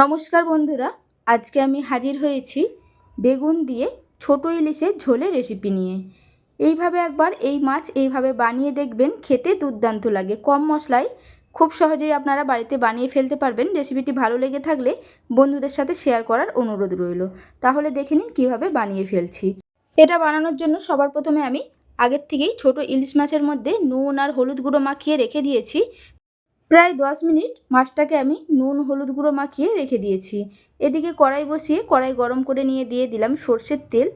নমস্কার বন্ধুরা, আজকে আমি হাজির হয়েছি বেগুন দিয়ে ছোট ইলিশের ঝোলের রেসিপি নিয়ে। এইভাবে একবার এই মাছ এইভাবে বানিয়ে দেখবেন, খেতে দুর্দান্ত লাগে। কম মশলায় খুব সহজেই আপনারা বাড়িতে বানিয়ে ফেলতে পারবেন। রেসিপিটি ভালো লেগে থাকলে বন্ধুদের সাথে শেয়ার করার অনুরোধ রইল। তাহলে দেখে নিন কীভাবে বানিয়ে ফেলছি। এটা বানানোর জন্য সবার প্রথমে আমি আগের থেকেই ছোট ইলিশ মাছের মধ্যে নুন আর হলুদ গুঁড়ো মাখিয়ে রেখে দিয়েছি। প্রায় দশ মিনিট মাছটাকে আমি নুন, হলুদ গুঁড়ো মাখিয়ে রেখে দিয়েছি। এদিকে কড়াই বসিয়ে কড়াই গরম করে নিয়ে দিয়ে দিলাম সর্ষের তেল।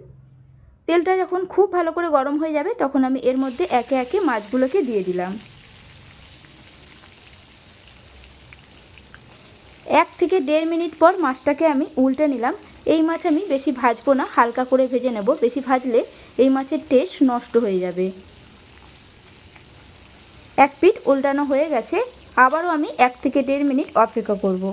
তেলটা যখন খুব ভালো করে গরম হয়ে যাবে, তখন আমি এর মধ্যে একে একে মাছগুলোকে দিয়ে দিলাম। এক থেকে দেড় মিনিট পর মাছটাকে আমি উল্টে নিলাম। এই মাছ আমি বেশি ভাজবো না, হালকা করে ভেজে নেব। বেশি ভাজলে এই মাছের টেস্ট নষ্ট হয়ে যাবে। এক পিঠ উল্টানো হয়ে গেছে। আবারও আমি এক থেকে দেড় মিনিট অপেক্ষা করব।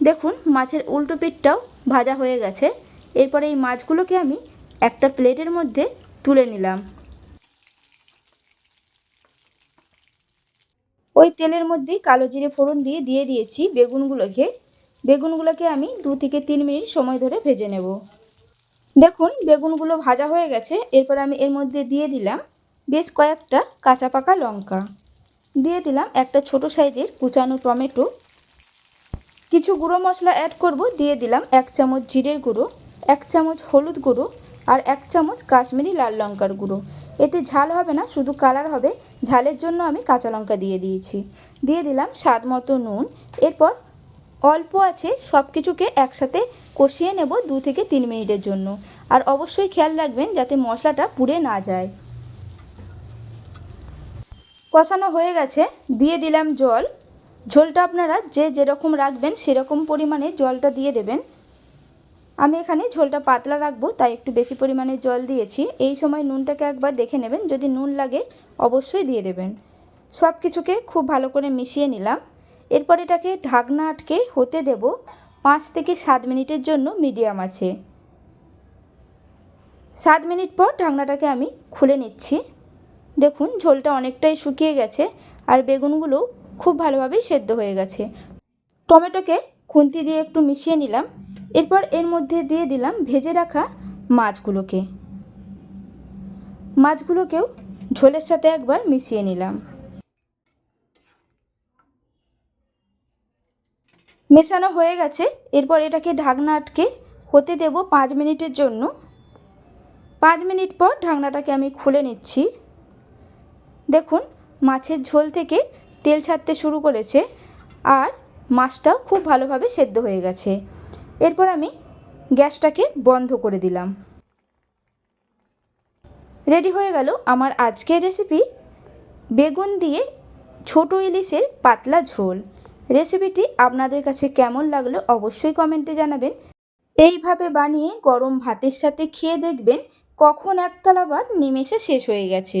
দেখুন, মাছের উল্টো পিঠটাও ভাজা হয়ে গেছে। এরপরে এই মাছগুলোকে আমি একটা প্লেটের মধ্যে তুলে নিলাম। ওই তেলের মধ্যেই কালো জিরে ফোড়ন দিয়ে দিয়ে দিয়েছি বেগুনগুলোকে। বেগুনগুলোকে আমি দু থেকে তিন মিনিট সময় ধরে ভেজে নেব। দেখুন, বেগুনগুলো ভাজা হয়ে গেছে। এরপর আমি এর মধ্যে দিয়ে দিলাম বেশ কয়েকটা কাঁচা পাকা লঙ্কা। দিয়ে দিলাম একটা ছোট সাইজের কুচানো টমেটো। কিছু গুঁড়ো মশলা অ্যাড করব, দিয়ে দিলাম এক চামচ জিরের গুঁড়ো, এক চামচ হলুদ গুঁড়ো আর এক চামচ কাশ্মীরি লাল লঙ্কার গুঁড়ো। এতে ঝাল হবে না, শুধু কালার হবে। ঝালের জন্য আমি কাঁচা লঙ্কা দিয়ে দিয়েছি। দিয়ে দিলাম স্বাদ মতো নুন। এরপর অল্প আছে সব কিছুকে একসাথে কষিয়ে নেব দু থেকে তিন মিনিটের জন্য। আর অবশ্যই খেয়াল রাখবেন যাতে মশলাটা পুড়ে না যায়। কষানো হয়ে গেছে, দিয়ে দিলাম জল। ঝোলটা আপনারা যে যেরকম রাখবেন সেরকম পরিমাণে জলটা দিয়ে দেবেন। আমি এখানে ঝোলটা পাতলা রাখব, তাই একটু বেশি পরিমাণে জল দিয়েছি। এই সময় নুনটাকে একবার দেখে নেবেন, যদি নুন লাগে অবশ্যই দিয়ে দেবেন। সব কিছুকে খুব ভালো করে মিশিয়ে নিলাম। এরপর এটাকে ঢাকনা আটকে হতে দেব পাঁচ থেকে সাত মিনিটের জন্য মিডিয়াম আছে। সাত মিনিট পর ঢাকনাটাকে আমি খুলে নিচ্ছি। দেখুন, ঝোলটা অনেকটাই শুকিয়ে গেছে আর বেগুনগুলো খুব ভালোভাবেই সেদ্ধ হয়ে গেছে। টমেটোকে খুন্তি দিয়ে একটু মিশিয়ে নিলাম। এরপর এর মধ্যে দিয়ে দিলাম ভেজে রাখা মাছগুলোকে। মাছগুলোকেও ঝোলের সাথে একবার মিশিয়ে নিলাম। মেশানো হয়ে গেছে। এরপর এটাকে ঢাকনা আটকে হতে দেব পাঁচ মিনিটের জন্য। পাঁচ মিনিট পর ঢাকনাটাকে আমি খুলে নিচ্ছি। দেখুন, মাছের ঝোল থেকে তেল ছাড়তে শুরু করেছে আর মাছটাও খুব ভালোভাবে সেদ্ধ হয়ে গেছে। এরপর আমি গ্যাসটাকে বন্ধ করে দিলাম। রেডি হয়ে গেল আমার আজকের রেসিপি বেগুন দিয়ে ছোট ইলিশের পাতলা ঝোল। রেসিপিটি আপনাদের কাছে কেমন লাগল অবশ্যই কমেন্টে জানাবেন। এইভাবে বানিয়ে গরম ভাতের সাথে খেয়ে দেখবেন কখন একতলা ভাত নিমেষে শেষ হয়ে গেছে।